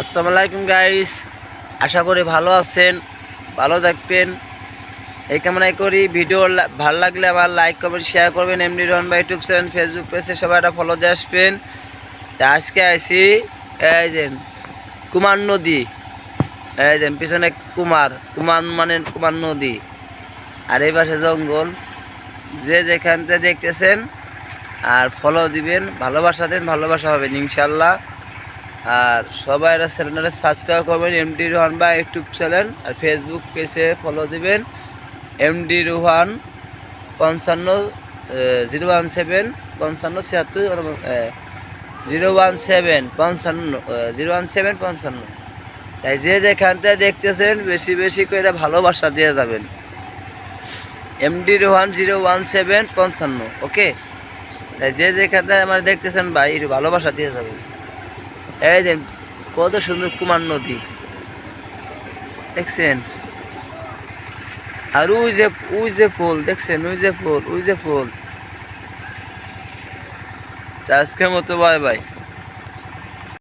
আসসালামু আলাইকুম গাইস আশা করি ভালো আছেন, ভালো থাকবেন। এই কামনাই করি ভিডিও ভালো লাগলে আমার লাইক কমেন্ট শেয়ার করবেন। এমনি রন বা ইউটিউব চ্যানেল ফেসবুক পেজে সবাই একটা ফলো দিয়ে আসবেন। তা আজকে আইসি এই যে, কুমার নদী। এই যে, পিছনে কুমার কুমার মানে কুমার নদী। আর এই পাশে জঙ্গল। যে যেখান থেকে দেখতেছেন, আর ফলো দিবেন, ভালোবাসা দেন, ভালোবাসা হবেন ইনশাল্লাহ। আর সবাই এরা চ্যানেলটা সাবস্ক্রাইব করবেন এমডি রোহান বা ইউটিউব চ্যানেল আর ফেসবুক পেজে ফলো দিবেন। এমডি রোহান পঞ্চান্ন জিরো ওয়ান সেভেন পঞ্চান্ন ছিয়াত্তর জিরো ওয়ান সেভেন পঞ্চান্ন জিরো ওয়ান সেভেন পঞ্চান্ন। তাই যে যেখান থেকে দেখতেছেন, বেশি বেশি করে ভালোবাসা দিয়ে যাবেন। MD Rohan zero one seven পঞ্চান্ন ওকে তাই যে যেখান থেকে আমার দেখতেছেন ভাই, একটু ভালোবাসা দিয়ে যাবেন। এই যে, কত সুন্দর কুমার নদী। দেখছেন? আর ওই যে ওই যে ফুল, দেখছেন? ওই যে ফুল, ওই যে ফুল। আজকের মতো, বাই বাই।